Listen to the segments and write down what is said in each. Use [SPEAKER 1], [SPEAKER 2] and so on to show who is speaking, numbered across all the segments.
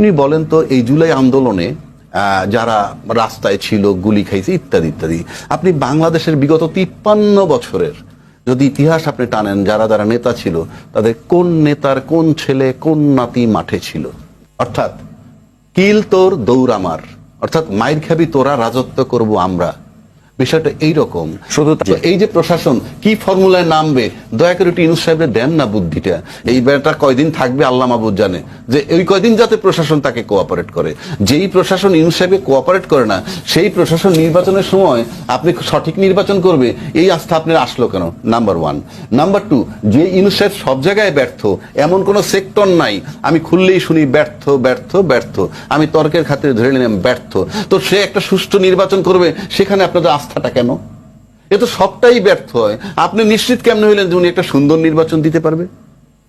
[SPEAKER 1] আপনি বলেন তো এই জুলাই আন্দোলনে যারা রাস্তায় ছিল গুলি খাইছে ইত্যাদি ইত্যাদি আপনি বাংলাদেশের বিগত তিপ্পান্ন বছরের যদি ইতিহাস আপনি টানেন যারা যারা নেতা ছিল তাদের কোন নেতার কোন ছেলে কোন নাতি মাঠে ছিল? অর্থাৎ কিল তোর দৌড় আমার। অর্থাৎ মাইর খাবি তোরা রাজত্ব করব আমরা। বিষয়টা এইরকম
[SPEAKER 2] শুধু
[SPEAKER 1] এই যে প্রশাসন কি ফর্মুলায় নামবে দয়া করে একটু ইউনুস সাহেবের দেন না বুদ্ধিটা। এই বেড়াটা কয়দিন থাকবে আল্লাহ মাহবুদ জানে। যে ওই কয়দিন যাতে প্রশাসন তাকে কোঅপারেট করে। যেই প্রশাসন ইউনুস সাহেবকে কোঅপারেট করে না, সেই প্রশাসন নির্বাচনের সময় আপনি সঠিক নির্বাচন করবে, এই আস্থা আপনার আসলো কেন? নাম্বার ওয়ান নাম্বার টু যে ইউনুস সাহেব সব জায়গায় ব্যর্থ, এমন কোন সেক্টর নাই। আমি খুললেই শুনি, ব্যর্থ ব্যর্থ ব্যর্থ। আমি তর্কের খাতিরে ধরে নিলাম, ব্যর্থ। তো সে একটা সুষ্ঠু নির্বাচন করবে, সেখানে আপনাদের আস্থাটা কেন? এ তো সবটাই ব্যর্থ হয়। আপনি নিশ্চিত কেমনে হইলেন যে উনি একটা সুন্দর নির্বাচন দিতে পারবে?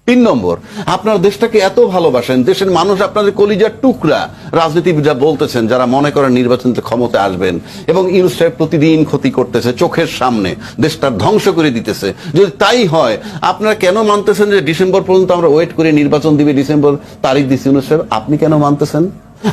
[SPEAKER 1] তিন নম্বর, আপনার দেশটাকে এত ভালোবাসেন, দেশের মানুষ আপনাদের কলিজার টুকরা, রাজনীতিবিদরা বলতেছেন, যারা মনে করেন নির্বাচনতে ক্ষমতা আসবেন, এবং ইউনুস প্রতিদিন ক্ষতি করতেছে চোখের সামনে দেশটা ধ্বংস করে দিতেছে। যদি তাই হয়, আপনারা কেন মানতেছেন যে ডিসেম্বর পর্যন্ত আমরা ওয়েট করে নির্বাচন দিবে ডিসেম্বর তারিখ দিচ্ছে ইউনুস আপনি কেন মানতেছেন?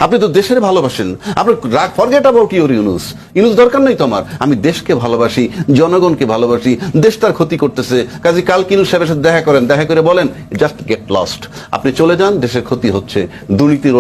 [SPEAKER 1] আপনি তো দেশের ভালোবাসেন। আপনার রাগ forget about your Yunus Yunus দরকার নেই তোমার আমি দেশকে ভালোবাসি, জনগণকে ভালোবাসি, দেশ তার ক্ষতি করতেছে। কাজে কাল কিনুস সাহেবের সাথে দেখা করেন, দেখা করে বলেন জাস্ট গেট লস্ট আপনি চলে যান, দেশের ক্ষতি হচ্ছে। দুর্নীতি